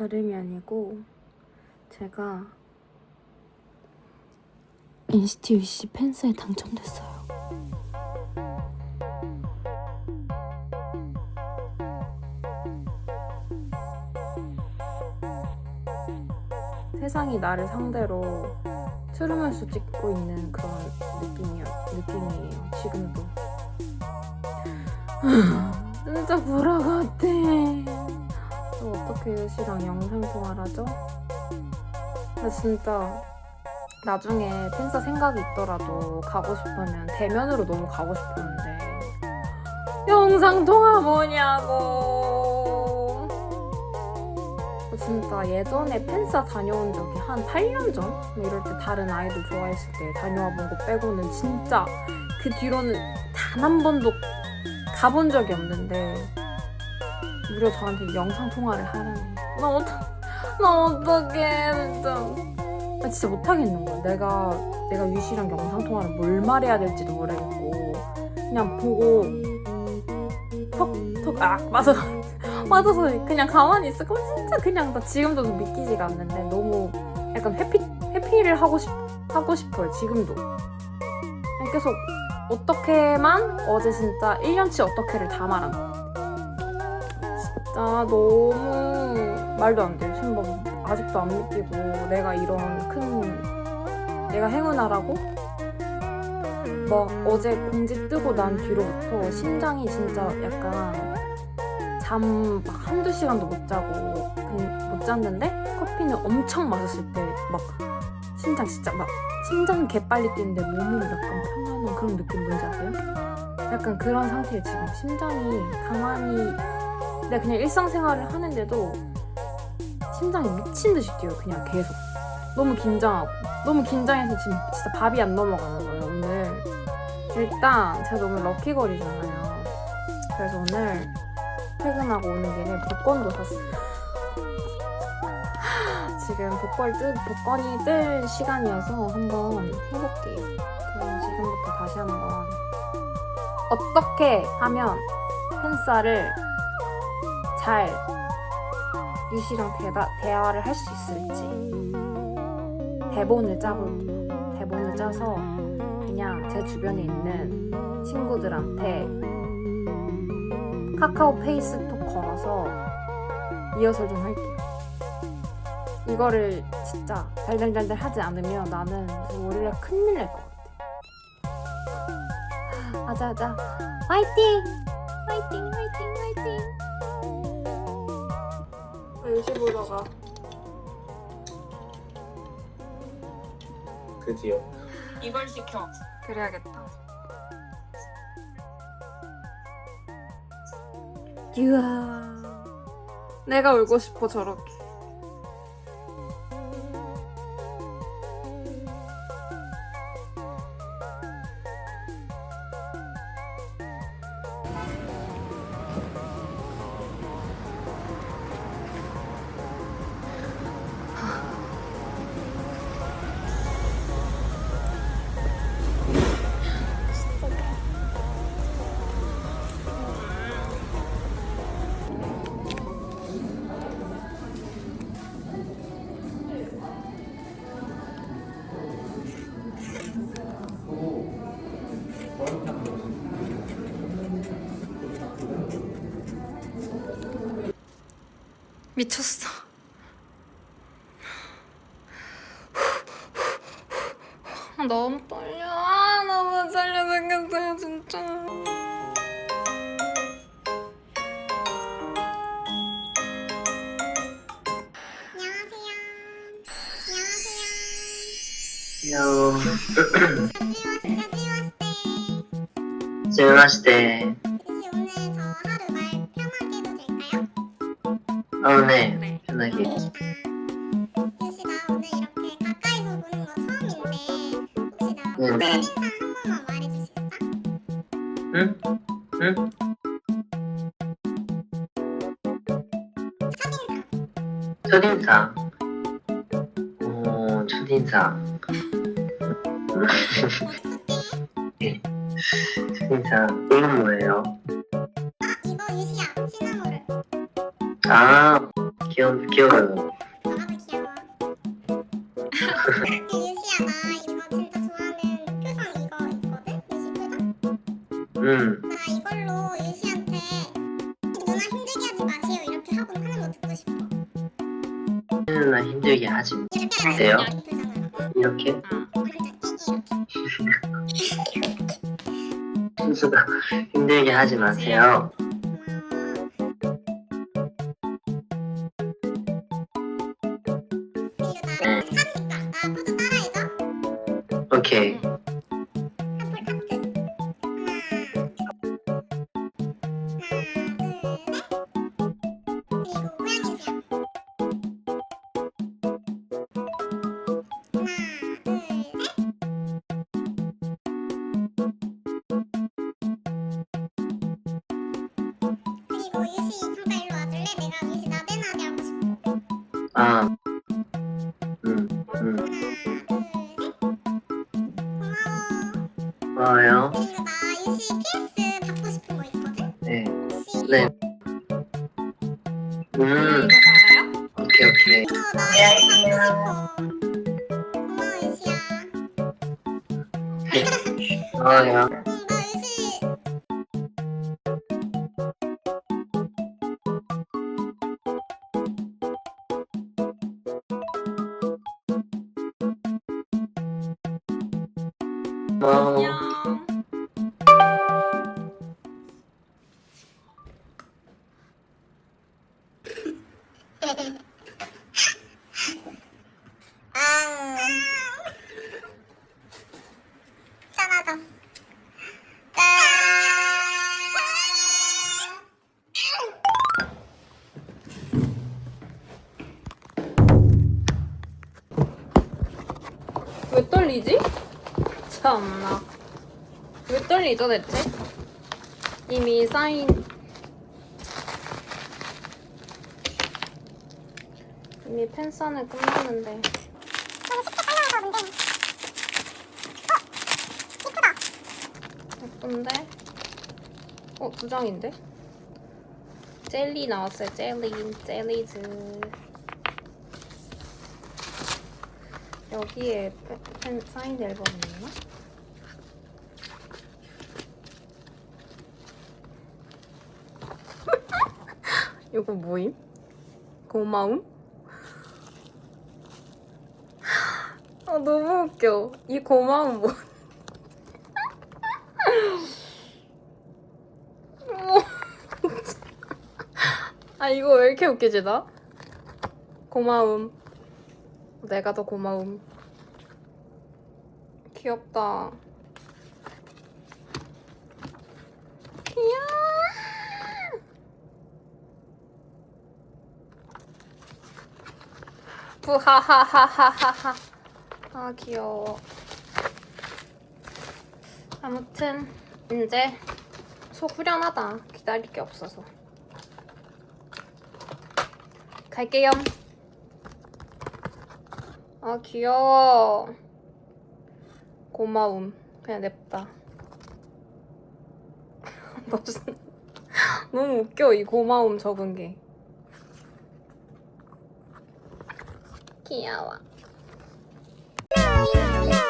다름이 아니고 제가 NCT UC 팬사에 당첨됐어요. 세상이 나를 상대로 트루먼쇼 찍고 있는 그런 느낌이야, 느낌이에요. 지금도. 진짜 보라 같아. 저 어떻게 유씨랑 영상 통화를 하죠? 나 진짜 나중에 팬사 생각이 있더라도 가고 싶으면 대면으로 너무 가고 싶었는데 영상 통화 뭐냐고. 저 진짜 예전에 팬사 다녀온 적이 한 8년 전? 뭐 이럴 때 다른 아이돌 좋아했을 때 다녀와 본 거 빼고는 진짜 그 뒤로는 단 한 번도 가본 적이 없는데 무려 저한테 영상 통화를 하라니 나 어떡 나 어떡해 진짜. 나 진짜 못하겠는 거야 내가 내가 유씨랑 영상 통화를 뭘 말해야 될지도 모르겠고 그냥 보고 턱턱 아 맞아. 맞아서 그냥 가만히 있어 그럼 진짜 그냥 나 지금도 믿기지가 않는데 너무 약간 회피 회피를 하고 싶 하고 싶어요 지금도. 계속 어떻게만 어제 진짜 1년치 어떻게를 다 말한 거 진짜 너무 말도 안 돼요 신범. 아직도 안 믿기고 내가 이런 큰 내가 행운아라고? 막 어제 공지 뜨고 난 뒤로부터 심장이 진짜 약간 잠 막 한두 시간도 못 자고 그- 못 잤는데 커피는 엄청 마셨을 때 막 심장 진짜 막 심장은 개빨리 뛰는데 몸은 약간 평안한 그런 느낌 뭔지 아세요? 약간 그런 상태에 지금 심장이 가만히 내가 그냥 일상생활을 하는데도 심장이 미친 듯이 뛰어요 그냥 계속. 너무 긴장하고. 너무 긴장해서 지금 진짜 밥이 안 넘어가는 거예요 오늘. 일단 제가 너무 럭키걸이잖아요. 그래서 오늘 퇴근하고 오는 길에 복권도 샀어요. 지금 복권 뜰, 복권이 뜰 시간이어서 한번 해볼게요. 그럼 지금부터 다시 한번 어떻게 하면 팬싸를 잘 유씨랑 대다, 대화를 할 수 있을지 대본을 짜볼게요. 대본을 짜서 그냥 제 주변에 있는 친구들한테 카카오 페이스톡 걸어서 리허설 좀 할게요. 이거를 진짜 달달달달 하지 않으면 나는 월요일에 큰일 날 것 같아. 하자. 화이팅! 화이팅 화이팅 화이팅! 열시 보러 가. 드디어 이발시켜. 그래야겠다. 유아. 내가 울고 싶어 저렇게. 미쳤어. 아, 너무 떨려. 아, 너무 떨려 생겼어요, 진짜. 안녕 네. 재미마시대 어네 네. 편하게 유씨가 오늘 이렇게 가까이서 보는 거 처음인데 혹시 나 네. 첫인상 한 번만 있어? 응? 응? 첫인상 첫인상 오 첫인상 네. 첫인상 이건 뭐예요? 아 이거 유씨야 시나모를 아 귀여 귀여워요. 너무 귀여워. 유시야 나 이거 진짜 좋아하는 표정 이거 있거든? 유시 표정? 음. 나 이걸로 유시한테 누나 힘들게 하지 마세요 이렇게 하고 하는 거 듣고 싶어. 누나 힘들게 하지. 마. 이렇게 하세요? 이 표정으로. 이렇게 어, 완전 이- 이렇게. 순수가 힘들게 하지 마세요. 아. 셋. 고마워. 고마워요. 그리고 나 유시 PS 받고 싶은 거 있거든? 네. 혹시 네. 이거 음. 알아요? 오케이 오케이. 이거 나 이거 받고 싶어. 고마워 유시야. 고마워요. 안녕. 참나. 왜 떨리죠 대체? 이미 사인 이미 끝났는데 문제네. 어? 이쁘다. 예쁜데? 어, 두 장인데? 젤리 나왔어요. 젤리, 젤리즈. 여기에 팬, 팬 사인 앨범이 있나? 이거 뭐임? 고마움? 아, 너무 웃겨. 이 고마움 뭐? 아 이거 왜 이렇게 웃기지 나? 고마움 내가 더 고마움 귀엽다 귀여워 부하하하하하하 아 귀여워 아무튼 이제 속 후련하다 기다릴 게 없어서 갈게요. 아 귀여워. 고마움. 그냥 냅다. 무슨 너무 웃겨 이 고마움 적은 게. 귀여워. 나